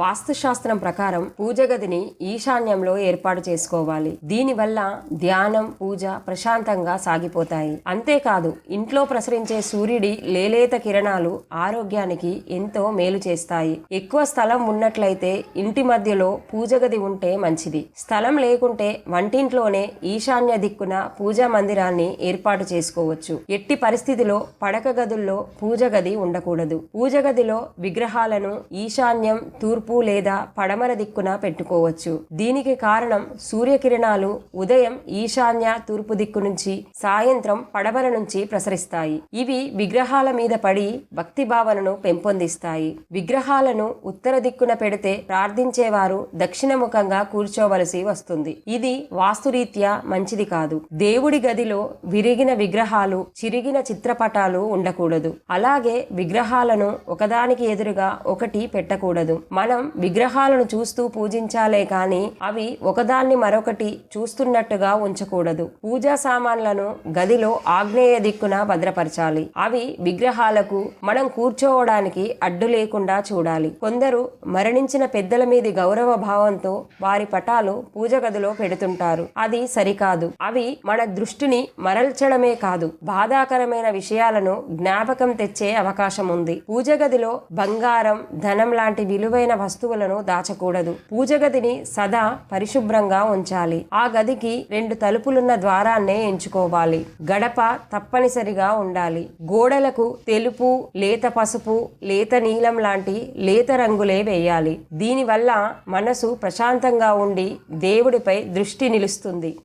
వాస్తుశాస్త్రం ప్రకారం పూజ గదిని ఈశాన్యంలో ఏర్పాటు చేసుకోవాలి. దీనివల్ల ధ్యానం పూజ ప్రశాంతంగా సాగిపోతాయి. అంతేకాదు ఇంట్లో ప్రసరించే సూర్యుడి లేలేత కిరణాలు ఆరోగ్యానికి ఎంతో మేలు చేస్తాయి. ఎక్కువ స్థలం ఉన్నట్లయితే ఇంటి మధ్యలో పూజ గది ఉంటే మంచిది. స్థలం లేకుంటే వంటింట్లోనే ఈశాన్య దిక్కున పూజా మందిరాన్ని ఏర్పాటు చేసుకోవచ్చు. ఎట్టి పరిస్థితిలో పడక గదుల్లో పూజ గది ఉండకూడదు. పూజ గదిలో విగ్రహాలను ఈశాన్యం తూర్పు లేదా పడమర దిక్కున పెట్టుకోవచ్చు. దీనికి కారణం సూర్యకిరణాలు ఉదయం ఈశాన్య తూర్పు దిక్కు నుంచి సాయంత్రం పడమర నుంచి ప్రసరిస్తాయి. ఇవి విగ్రహాల మీద పడి భక్తి భావనను పెంపొందిస్తాయి. విగ్రహాలను ఉత్తర దిక్కున పెడితే ప్రార్థించేవారు దక్షిణముఖంగా కూర్చోవలసి వస్తుంది. ఇది వాస్తురీత్యా మంచిది కాదు. దేవుడి గదిలో విరిగిన విగ్రహాలు చిరిగిన చిత్రపటాలు ఉండకూడదు. అలాగే విగ్రహాలను ఒకదానికి ఎదురుగా ఒకటి పెట్టకూడదు. మన విగ్రహాలను చూస్తూ పూజించాలే కాని అవి ఒకదాన్ని మరొకటి చూస్తున్నట్టుగా ఉంచకూడదు. పూజా సామాన్లను గదిలో ఆగ్నేయ దిక్కున భద్రపరచాలి. అవి విగ్రహాలకు మనం కూర్చోవడానికి అడ్డు లేకుండా చూడాలి. కొందరు మరణించిన పెద్దల మీది గౌరవ భావంతో వారి పటాలు పూజ గదిలో పెడుతుంటారు. అది సరికాదు. అవి మన దృష్టిని మరల్చడమే కాదు బాధాకరమైన విషయాలను జ్ఞాపకం తెచ్చే అవకాశం ఉంది పూజ గదిలో బంగారం ధనం లాంటి విలువైన వస్తువులను దాచకూడదు. పూజ గదిని సదా పరిశుభ్రంగా ఉంచాలి. ఆ గదికి రెండు తలుపులున్న ద్వారాన్నే ఎంచుకోవాలి. గడప తప్పనిసరిగా ఉండాలి. గోడలకు తెలుపు లేత పసుపు లేత నీలం లాంటి లేత రంగులే వేయాలి. దీనివల్ల మనసు ప్రశాంతంగా ఉండి దేవుడిపై దృష్టి నిలుస్తుంది.